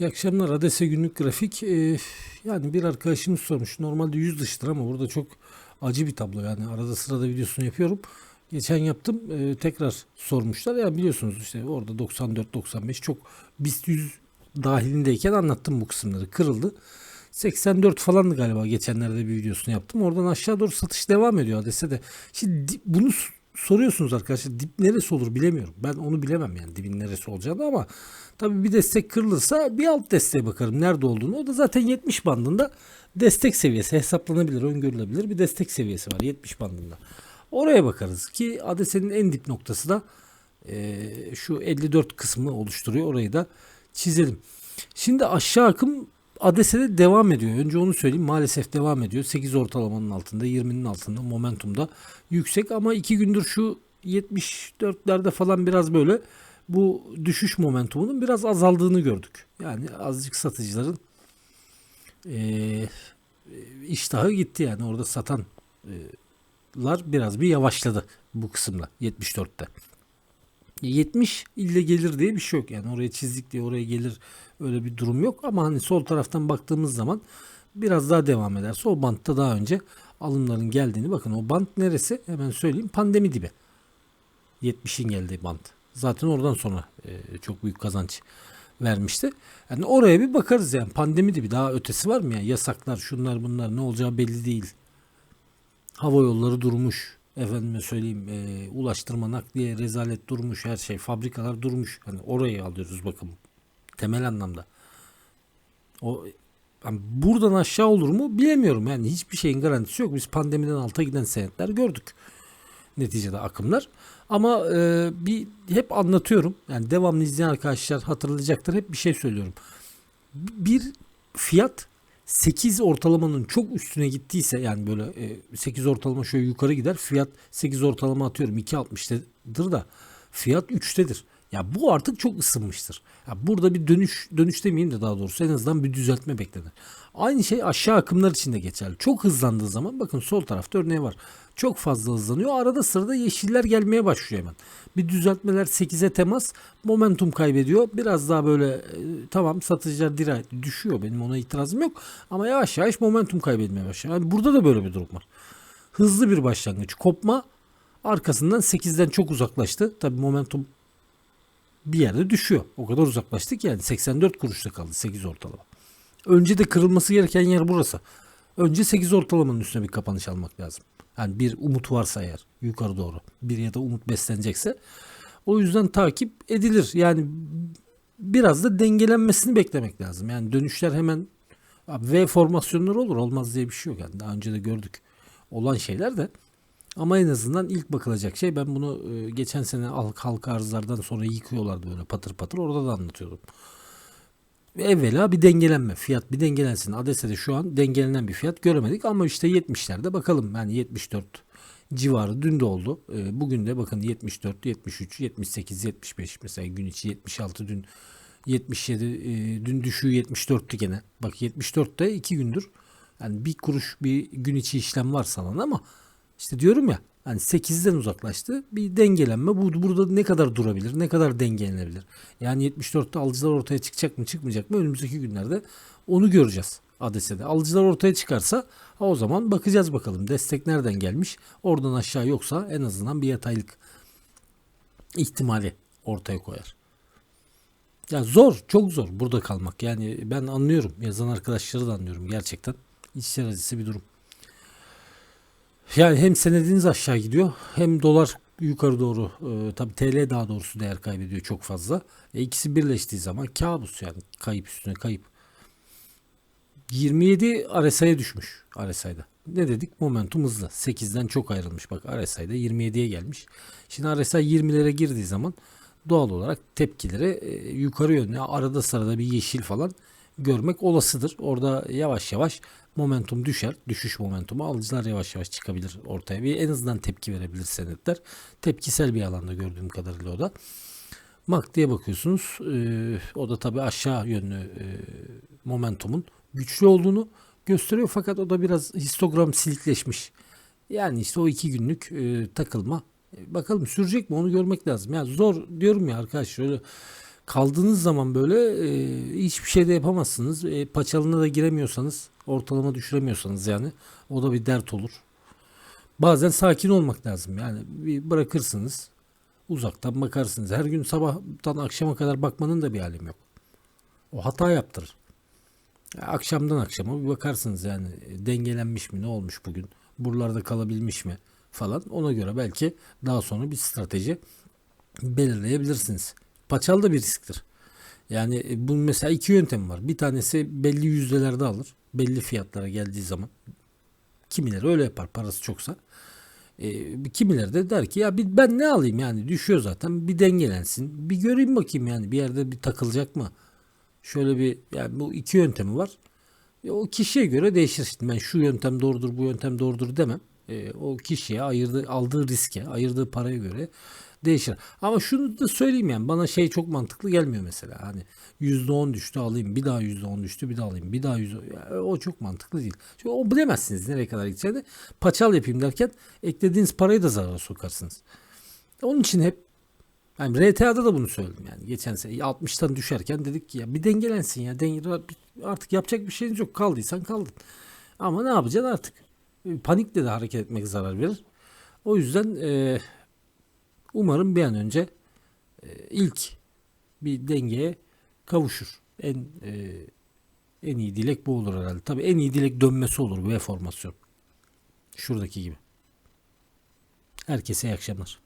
İyi akşamlar. Adese günlük grafik. Ee, yani bir arkadaşımız sormuş. Normalde yüz dışıdır ama burada çok acı bir tablo. Yani arada sırada videosunu yapıyorum. Geçen yaptım. ee, tekrar sormuşlar. Ya biliyorsunuz işte orada 94-95 çok BIST 100 dahilindeyken anlattım bu kısımları. Kırıldı. 84 falandı galiba geçenlerde bir videosunu yaptım. Oradan aşağı doğru satış devam ediyor Adese de. Şimdi bunu soruyorsunuz arkadaşlar. Dip neresi olur bilemiyorum. Ben onu bilemem yani dibin neresi olacağını ama tabii bir destek kırılırsa bir alt desteğe bakarım nerede olduğunu. O da zaten 70 bandında destek seviyesi hesaplanabilir, öngörülebilir bir destek seviyesi var 70 bandında. Oraya bakarız ki Adese'nin en dip noktası da eee, şu 54 kısmını oluşturuyor. Orayı da çizelim. Şimdi aşağı akım Adese'de devam ediyor. Önce onu söyleyeyim. Maalesef devam ediyor. 8 ortalamanın altında, 20'nin altında momentumda yüksek ama 2 gündür şu 74'lerde falan biraz böyle bu düşüş momentumunun biraz azaldığını gördük. Yani azıcık satıcıların eee, iştahı gitti yani orada satanlar biraz bir yavaşladı bu kısımda 74'te. 70 ille gelir diye bir şey yok. Yani oraya çizdik diye oraya gelir öyle bir durum yok. Ama hani sol taraftan baktığımız zaman biraz daha devam ederse o bantta daha önce alımların geldiğini bakın o bant neresi hemen söyleyeyim pandemi dibi. 70'in geldiği bant. Zaten oradan sonra e, çok büyük kazanç vermişti. Yani oraya bir bakarız yani pandemi dibi daha ötesi var mı ya yasaklar şunlar bunlar ne olacağı belli değil. Hava yolları durmuş. Efendime söyleyeyim e, ulaştırma nakliye rezalet durmuş her şey fabrikalar durmuş. Hani orayı alıyoruz bakın temel anlamda. O yani buradan aşağı olur mu bilemiyorum yani hiçbir şeyin garantisi yok. Biz pandemiden alta giden senetler gördük neticede akımlar. Ama e, bir hep anlatıyorum. Yani devamlı izleyen arkadaşlar hatırlayacaktır. Hep bir şey söylüyorum. Bir fiyat 8 ortalamanın çok üstüne gittiyse yani böyle e, 8 ortalama şöyle yukarı gider. Fiyat 8 ortalama atıyorum 2.60'dır da fiyat 3'tedir. Ya bu artık çok ısınmıştır. Ya burada bir dönüş dönüş demeyeyim de daha doğrusu en azından bir düzeltme beklenir. Aynı şey aşağı akımlar için de geçerli. Çok hızlandığı zaman bakın sol tarafta örneği var. Çok fazla hızlanıyor. Arada sırada yeşiller gelmeye başlıyor hemen. Bir düzeltmeler 8'e temas momentum kaybediyor. Biraz daha böyle e, tamam satıcılar dirayet düşüyor. Benim ona itirazım yok. Ama yavaş yavaş momentum kaybetmeye başlıyor. Yani burada da böyle bir durum var. Hızlı bir başlangıç. Kopma arkasından 8'den çok uzaklaştı. Tabii momentum bir yerde düşüyor. O kadar uzaklaştık yani 84 kuruşta kaldı 8 ortalama. Önce de kırılması gereken yer burası. Önce 8 ortalamanın üstüne bir kapanış almak lazım. Yani bir umut varsa eğer yukarı doğru bir ya da umut beslenecekse o yüzden takip edilir. Yani biraz da dengelenmesini beklemek lazım. Yani dönüşler hemen V formasyonları olur olmaz diye bir şey yok. Yani daha önce de gördük olan şeyler de ama en azından ilk bakılacak şey ben bunu e, geçen sene halk halka arzlardan sonra yıkıyorlardı böyle patır patır orada da anlatıyordum. Evvela bir dengelenme. Fiyat bir dengelensin. Adese'de şu an dengelenen bir fiyat göremedik ama işte 70'lerde bakalım. Yani 74 civarı dün de oldu. E, bugün de bakın 74, 73, 78, 75 mesela gün içi 76 dün 77 e, dün düşüğü 74'tü gene. Bak 74'te 2 gündür. Yani bir kuruş bir gün içi işlem var salan ama işte diyorum ya hani 8'den uzaklaştı. Bir dengelenme. Bu burada ne kadar durabilir? Ne kadar dengelenebilir? Yani 74'te alıcılar ortaya çıkacak mı, çıkmayacak mı? Önümüzdeki günlerde onu göreceğiz Adese'de. Alıcılar ortaya çıkarsa ha o zaman bakacağız bakalım. Destek nereden gelmiş? Oradan aşağı yoksa en azından bir yataylık ihtimali ortaya koyar. Ya zor, çok zor burada kalmak. Yani ben anlıyorum. Yazan arkadaşları da anlıyorum gerçekten. İçler acısı bir durum. Yani hem senediniz aşağı gidiyor hem dolar yukarı doğru e, tabi TL daha doğrusu değer kaybediyor çok fazla. E, ikisi birleştiği zaman kabus yani kayıp üstüne kayıp. 27 RSI'ye düşmüş RSI'da. Ne dedik? Momentum hızlı. 8'den çok ayrılmış. Bak RSI'da 27'ye gelmiş. Şimdi RSI 20'lere girdiği zaman doğal olarak tepkileri e, yukarı yönlü arada sırada bir yeşil falan görmek olasıdır. Orada yavaş yavaş momentum düşer. Düşüş momentumu alıcılar yavaş yavaş çıkabilir ortaya. Bir en azından tepki verebilir senetler. Tepkisel bir alanda gördüğüm kadarıyla o da. MAC diye bakıyorsunuz. Ee, o da tabii aşağı yönlü e, momentumun güçlü olduğunu gösteriyor. Fakat o da biraz histogram silikleşmiş. Yani işte o iki günlük e, takılma. E, bakalım sürecek mi onu görmek lazım. Ya zor diyorum ya arkadaşlar öyle Kaldığınız zaman böyle e, hiçbir şey de yapamazsınız. E, paçalına da giremiyorsanız, ortalama düşüremiyorsanız yani o da bir dert olur. Bazen sakin olmak lazım. Yani bir bırakırsınız. Uzaktan bakarsınız. Her gün sabahtan akşama kadar bakmanın da bir alemi yok. O hata yaptırır. Ya Akşamdan akşama bir bakarsınız yani e, dengelenmiş mi ne olmuş bugün buralarda kalabilmiş mi falan ona göre belki daha sonra bir strateji belirleyebilirsiniz. Paçal da bir risktir. Yani e, bunun mesela iki yöntem var. Bir tanesi belli yüzdelerde alır. Belli fiyatlara geldiği zaman. Kimileri öyle yapar parası çoksa. E, kimileri de der ki ya bir, ben ne alayım yani düşüyor zaten bir dengelensin. Bir göreyim bakayım yani bir yerde bir takılacak mı? Şöyle bir yani bu iki yöntemi var. E, o kişiye göre değişir. Şimdi ben şu yöntem doğrudur bu yöntem doğrudur demem. E, o kişiye ayırdığı, aldığı riske, ayırdığı paraya göre değişir. Ama şunu da söyleyeyim yani bana şey çok mantıklı gelmiyor mesela. Hani %10 düştü alayım, bir daha %10 düştü bir daha alayım, bir daha %10. Yani o çok mantıklı değil. Çünkü o bilemezsiniz nereye kadar gideceğini. Paçal yapayım derken eklediğiniz parayı da zarara sokarsınız. Onun için hep yani RTA'da da bunu söyledim yani. Geçen sene 60'tan düşerken dedik ki ya bir dengelensin ya. Denge, artık yapacak bir şeyiniz yok. Kaldıysan kaldın. Ama ne yapacaksın artık? Panikle de hareket etmek zarar verir. O yüzden e, umarım bir an önce e, ilk bir dengeye kavuşur. En e, en iyi dilek bu olur herhalde. Tabii en iyi dilek dönmesi olur V formasyon. Şuradaki gibi. Herkese iyi akşamlar.